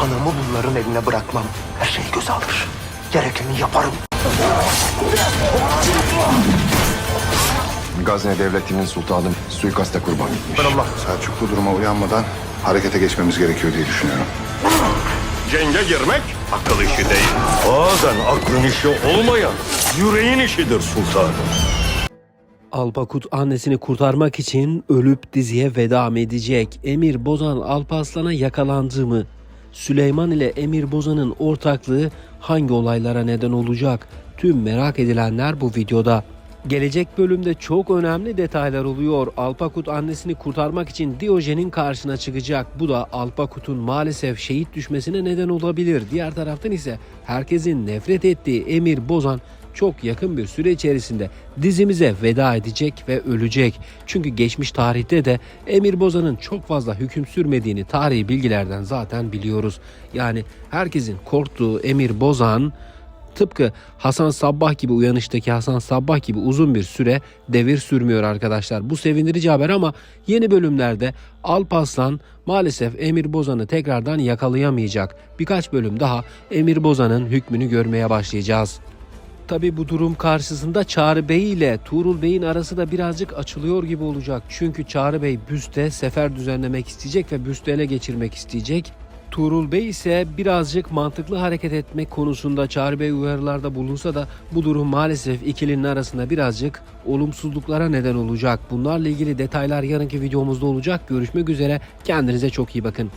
Anamı bunların eline bırakmam. Her şeyi göze alır. Gerekeni yaparım. Gazne devletinin sultanı suikasta kurban gitmiş. Allah. Selçuklu duruma uyanmadan harekete geçmemiz gerekiyor diye düşünüyorum. Cenge girmek akıl işi değil. Bazen aklın işi olmayan yüreğin işidir sultanım. Alpakut annesini kurtarmak için ölüp diziye veda edecek. Emir Bozan Alparslan'a yakalandı mı? Süleyman ile Emir Bozan'ın ortaklığı hangi olaylara neden olacak? Tüm merak edilenler bu videoda. Gelecek bölümde çok önemli detaylar oluyor. Alpakut annesini kurtarmak için Diyojen'in karşına çıkacak. Bu da Alpakut'un maalesef şehit düşmesine neden olabilir. Diğer taraftan ise herkesin nefret ettiği Emir Bozan çok yakın bir süre içerisinde dizimize veda edecek ve ölecek. Çünkü geçmiş tarihte de Emir Bozan'ın çok fazla hüküm sürmediğini tarihi bilgilerden zaten biliyoruz. Yani herkesin korktuğu Emir Bozan tıpkı Hasan Sabbah gibi uyanıştaki Hasan Sabbah gibi uzun bir süre devir sürmüyor arkadaşlar. Bu sevindirici haber ama yeni bölümlerde Alparslan maalesef Emir Bozan'ı tekrardan yakalayamayacak. Birkaç bölüm daha Emir Bozan'ın hükmünü görmeye başlayacağız. Tabi bu durum karşısında Çağrı Bey ile Tuğrul Bey'in arası da birazcık açılıyor gibi olacak. Çünkü Çağrı Bey büste sefer düzenlemek isteyecek ve büste ele geçirmek isteyecek. Tuğrul Bey ise birazcık mantıklı hareket etmek konusunda Çağrı Bey uyarılarda bulunsa da bu durum maalesef ikilinin arasında birazcık olumsuzluklara neden olacak. Bunlarla ilgili detaylar yarınki videomuzda olacak. Görüşmek üzere. Kendinize çok iyi bakın.